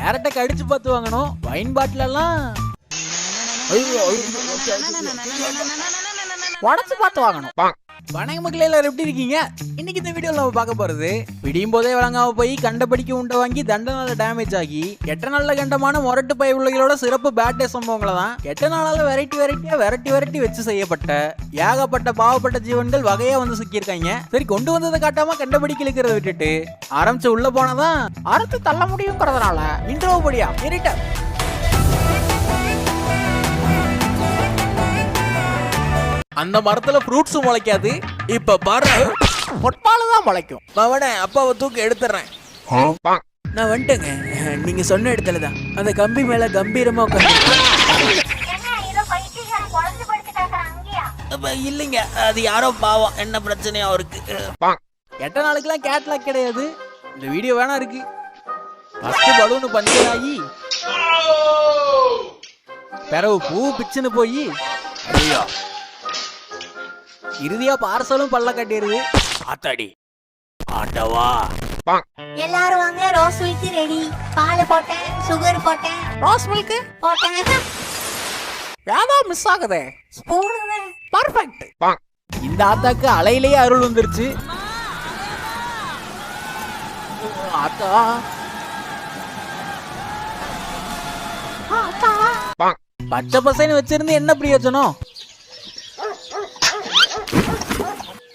கேரட்டை கடிச்சு பார்த்து வாங்கணும் வைன் பாட்டில் எல்லாம் உடச்சு பார்த்து வாங்கணும் வணக்க மக்களே எல்லாரும் எப்படி இருக்கீங்க இன்னைக்கு இந்த நம்ம பார்க்க போறது விடியும் போதே வழங்காம போய் கண்டபடிக்கு உண்டை வாங்கி தண்டனால டேமேஜ் ஆகி எட்ட நாள்ல கண்டமான முரட்டு பை உள்ளோட சிறப்பு பேட்டே சம்பவங்களை தான் எட்ட நாளால வெரைட்டி வெரைட்டியா வெரைட்டி வெரைட்டி வச்சு செய்யப்பட்ட ஏகப்பட்ட பாவப்பட்ட ஜீவன்கள் வகையா வந்து சிக்கியிருக்காங்க. சரி கொண்டு வந்ததை காட்டாம கண்டபடிக்கு இழுக்கிறத விட்டுட்டு ஆரம்பிச்சு உள்ள போனாதான் அறுத்து தள்ள முடியுங்கிறதுனால இன்ட்ரோ படியா? இருட்ட அந்த மரத்துல ஃப்ரூட்ஸும் முளைக்காது. இப்ப பாரு. பொட்பால தான் முளைக்கும். மவனே அப்பாவை தூக்கி எடுத்துறேன் நான் வந்துட்டேங்க. நீங்க சொன்ன இடத்துல தான் அந்த கம்பி மேல கம்பீரமா உட்காந்து இல்லைங்க. அது யாரோ பாவம். என்ன பிரச்சனையா அவருக்கு. எட்ட நாளுக்குலாம் கேட்லாக் கிடையாது. இந்த வீடியோ வேணா இருக்கு. ஃபர்ஸ்ட் பலூன் பஞ்சர் ஆகி பிறகு பூ பிச்சுன்னு போய். ஐயோ. இறுதியா பார்சலும் பல்ல கட்டிடுது. ஆத்தாடி. ஆண்டவா. எல்லாரும் வாங்க ரோஸ் மில்க் ரெடி. பால் போட்டேன் சுகர் போட்டேன். Rose milk? போட்டேன். ஏதோ மிஸ் ஆகுதே. ஸ்பூனு பர்ஃபெக்ட் இந்த ஆத்தாக்கு அலையிலேயே அருள் வந்துருச்சு. ஆத்தா. பச்சை பசைன்னு வச்சிருந்து என்ன பிரயோஜனம்?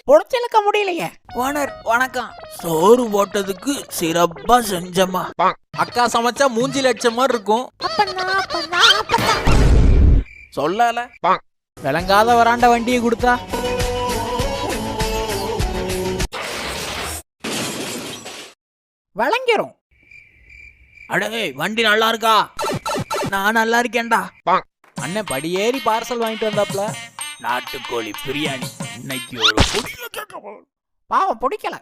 பொடிச்சிருக்க முடியலையே. ஓனர் வணக்கம். சோறு போட்டதுக்கு சிறப்பா செஞ்சமா அக்கா சமைச்சா மூஞ்சி லட்சம் மாதிரி இருக்கும். சொல்லல. விளங்காத வராண்ட வண்டியை கொடுத்தா? விளங்கிரும். அடே வண்டி நல்லா இருக்கா? நான் நல்லா இருக்கேன்டா. அண்ணன் படியேறி பார்சல் வாங்கிட்டு வந்தாப்ல நாட்டுக்கோழி பிரியாணி. இன்னைக்கு ஒரு பாவம் பிடிக்கல.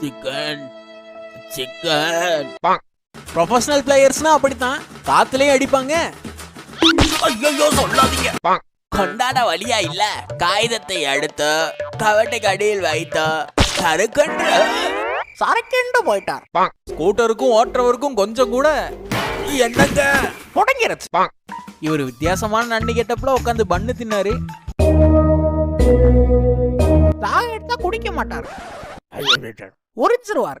சிக்கன் சிக்கன் ப்ரொஃபஷனல் பிளேயர்ஸ்னா அப்படித்தான். காத்துலயும் அடிப்பாங்க. ஐயோ சொல்லாதீங்க. கொண்டாட வழியா இல்ல. காகிதத்தை எடுத்து கவட்டைக்கு அடியில் வைத்து சறுக்கென்று. சரக்கென்று போயிட்டார். ஸ்கூட்டருக்கும் ஓட்டுறவருக்கும் கொஞ்சம் கூட என்னங்க? முடங்கிருச்சு இவர் வித்தியாசமான நண்டு கெட்டப்புல உட்காந்து பண்ணு தின்னாரு. தாக எடுத்தா குடிக்க மாட்டார். உரிச்சிருவார்.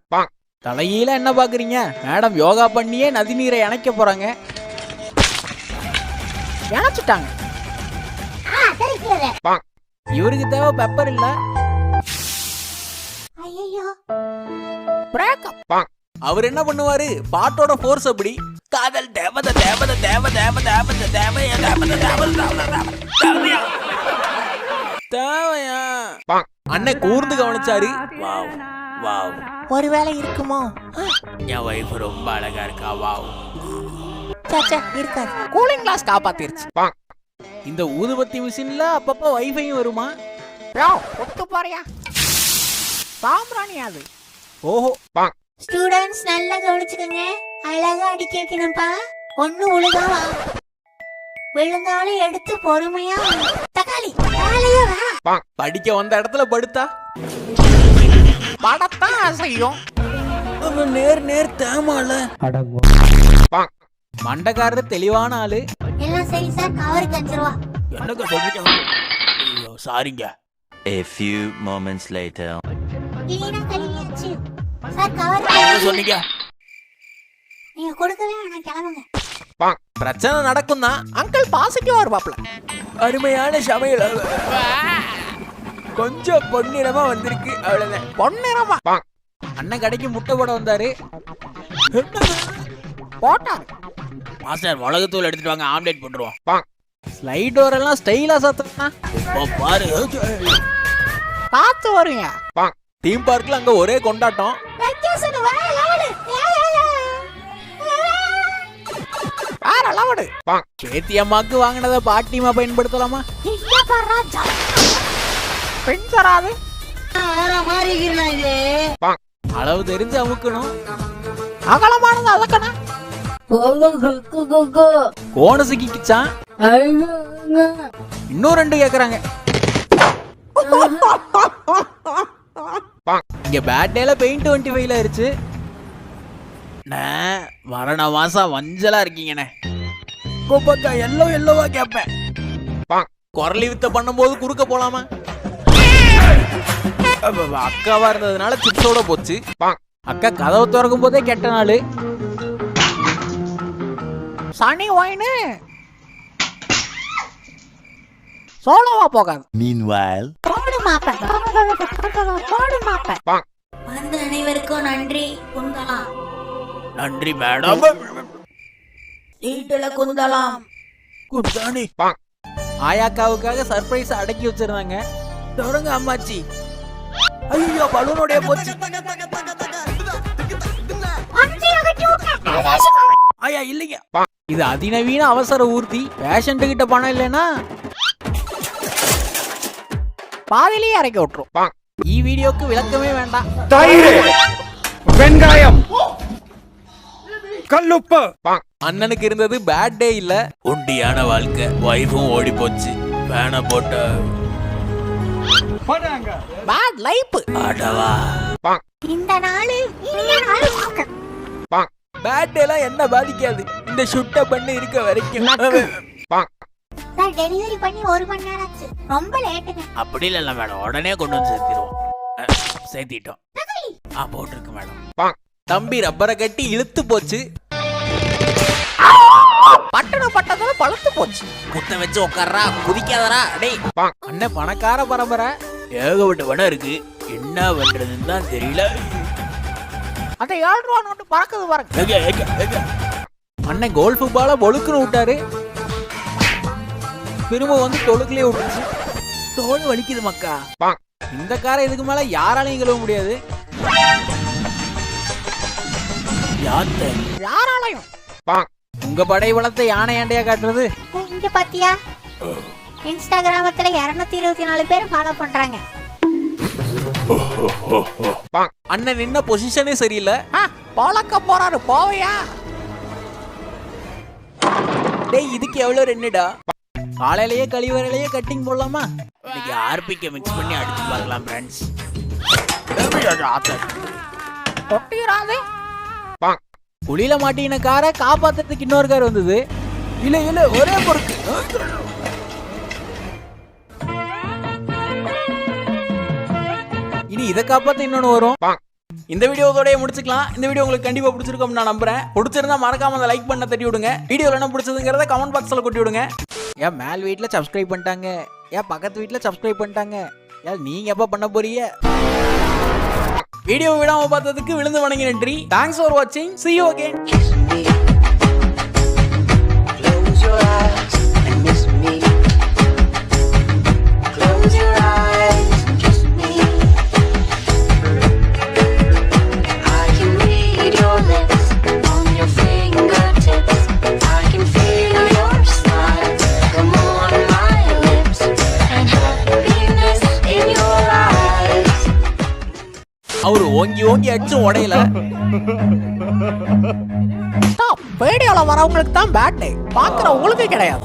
தலையில என்ன பாக்குறீங்க? மேடம் யோகா பண்ணியே நதி நீரை இணைக்க போறாங்க. இணைச்சிட்டாங்க. இவருக்கு தேவை பெப்பர் இல்ல? அவர் என்ன பண்ணுவாரு? பாட்டோட ஃபோர்ஸ் அப்படி. காதல் தேவத தேவத தேவ தேவ தேவத தேவைய தேவத தேவத தேவையா? அண்ணன் கூர்ந்து கவனிச்சாரு. Wow wow. ஒருவேளை இருக்குமோ? என் வைஃப் ரொம்ப அழகா இருக்கா வாவ். சச்சா இருக்காது. கூலிங் கிளாஸ் காப்பாத்திருச்சு. இந்த ஊதுபத்தி மிஷின்ல அப்பப்ப வைஃபையும் வருமா? ஒத்து பாரியா சாம்பிராணி அது. ஓஹோ. ஸ்டூடெண்ட்ஸ் நல்லா கவனிச்சுக்கோங்க. அழகா அடிக்க வைக்கணும்ப்பா. ஒண்ணு உழுகாவா விழுந்தாலும் எடுத்து பொறுமையா தக்காளி வேலையா படிக்க வந்த இடத்துல படுத்தா? படத்தான் அசையும். நேர் நேர் தேமால. மண்டக்காரர் தெளிவான ஆளு. எல்லாம் சரி சார் கவருக்கு ரூபா என்னங்க சொல்றீங்க? ஐயோ சாரிங்க A few moments later. கிளீனா கழுவியாச்சு சார் கவர் என்ன சொன்னீங்க? நீங்க கொடுக்கவே வேணாம் கிளம்புங்க. பிரச்சனை நடக்கும் தான் அங்கிள் பாசிட்டிவா இருப்பாப்ல அருமையான சமையல். கொஞ்சம் பொன்னிறமா வந்திருக்கு அவ்வளவுதான். பொன்னிறமா? அண்ணன் கடைக்கு முட்டை போட வந்தாரு. போட்டாரு மாஸ்டர் மிளகுத்தூள் எடுத்துட்டு வாங்க ஆம்லெட் போட்டுருவோம். ஸ்லைட் டோர் எல்லாம் ஸ்டைலா சத்துனா பாரு. காத்து வருங்க. தீம் பார்க்ல அங்க ஒரே கொண்டாட்டம். வெக்கேஷன் வா லவடு. வேற லவடு. பேத்தி அம்மாக்கு வாங்கினதை பாட்டிமா பயன்படுத்தலாமா? இங்க பாரு பெண் இது அளவு தெரிஞ்சு அமுக்கணும். அகலமானது அதக்கணும் கோண சிக்கிச்சான் இன்னும் ரெண்டு கேக்குறாங்க. இங்க பேட்டேல பெயிண்ட் டுவெண்ட்டி ஃபைவ்ல ஆயிருச்சு மரண மாசம் வஞ்சலா இருக்கீங்கண்ணே. கோப்பக்கா எல்லோ எல்லோவா கேப்பேன். குரலி வித்த பண்ணும்போது குறுக்க போலாமா? அக்காவா இருந்ததுனால சிப்ஸோட போச்சு. அக்கா கதவை திறக்கும் போதே கெட்ட நாள். சனி வாயினு சோளவா போகாது. Meanwhile. போடு மாப்ப. போடு மாப்ப. வந்த அனைவருக்கும் நன்றி குந்தலாம் நன்றி மேடம் வீட்டுல குந்தலாம். குந்தாணி. ஆயாக்காவுக்காக சர்ப்ரைஸ் அடக்கி வச்சிருந்தாங்க. தொடங்க அம்மாச்சி. ஐயோ பலூனோடைய போச்சு. ஆயா இல்லைங்க. இது அதிநவீன அவசர ஊர்தி. பேஷண்ட் கிட்ட பணம் இல்லைன்னா பாதியிலேயே இறக்கி விட்டுரும். ஈ வீடியோக்கு விளக்கமே வேண்டாம் தயிர் வெங்காயம் கல்லுப்பு. அண்ணனுக்கு இருந்தது பேட் டே இல்ல. உண்டியான வாழ்க்கை. வைஃபும் ஓடி போச்சு வேன போட்ட பேட் லைஃப் அடவா. இந்த நாள் இனிய நாள் பேட் டேலாம் என்ன பாதிக்காது. இந்த சுட்ட பண்ணி இருக்க வரைக்கும். டெலிவரி பண்ணி ஒரு மணி நேரம் ஆச்சு. ரொம்ப லேட்டுங்க அப்படி இல்ல மேடம் உடனே கொண்டு வந்து சேர்த்திடுவோம். சேர்த்திட்டோம். ஆ போட்டிருக்கு மேடம் தம்பி ரப்பரை கட்டி இழுத்து போச்சு. பட்டணம் பட்டதோட பழுத்து போச்சு. குத்த வச்சு உட்கார்றா குதிக்காதடா. டேய். அண்ணன் பணக்கார பரம்பரை. ஏகப்பட்ட பணம் இருக்கு. என்ன பண்றதுன்னு தான் தெரியல. அந்த ஏழு ரூபா நோட்டு பறக்குது பாருங்க. அண்ணன் கோல்ஃபு பால பொழுக்குன்னு விட்டாரு. திரும்ப வந்து தொழுக்குலயே விட்டுருச்சு. தோல் வலிக்குது மக்கா. இந்த காரை இதுக்கு மேல யாராலையும் கழுவ முடியாது. யாத்த? யாராலையும். உங்க படை வளத்தை யானை ஏண்டையா காட்டுறது? இங்க பாத்தியா? இன்ஸ்டாகிராமத்துல இருநூத்தி இருபத்தி நாலு பேர் ஃபாலோ பண்றாங்க. அண்ணன் நின்ன பொசிஷனே சரியில்லை. பழக்க போறாரு போவையா? டேய் இதுக்கு எவ்வளவு ரெண்டுடா காலையிலேயே கழிவறையிலேயே கட்டிங் போடலாமா? இன்னைக்கு ஆர்பிக்க மிக்ஸ் பண்ணி அடிச்சு பார்க்கலாம் ஃப்ரெண்ட்ஸ் குழியில மாட்டின காரை காப்பாத்துறதுக்கு இன்னொரு கார் வந்தது. இல்ல இல்ல ஒரே பொறுக்கு. இதை காப்பாத்த இன்னொன்னு வரும். இந்த வீடியோ இதோடய முடிச்சுக்கலாம். இந்த வீடியோ உங்களுக்கு கண்டிப்பா பிடிச்சிருக்கும் நான் நம்புறேன். பிடிச்சிருந்தா மறக்காம அந்த லைக் பண்ண தட்டி விடுங்க. வீடியோல என்ன பிடிச்சதுங்கிறத கமெண்ட் பாக்ஸ்ல கொட்டி விடுங்க. ஏன் மேல் வீட்ல சப்ஸ்கிரைப் பண்ணிட்டாங்க. ஏன் பக்கத்து வீட்ல சப்ஸ்கிரைப் பண்ணிட்டாங்க. ஏன் நீங்க எப்ப பண்ண போறீங்க? வீடியோ விடாம பார்த்ததுக்கு விழுந்து வணங்கி நன்றி. தேங்க்ஸ் ஃபார் வாட்சிங் see you ஓங்கி ஓங்கி அடிச்சும் உடையல வீடியோல வரவங்களுக்கு தான் பேட் பாக்குற உங்களுக்கு கிடையாது.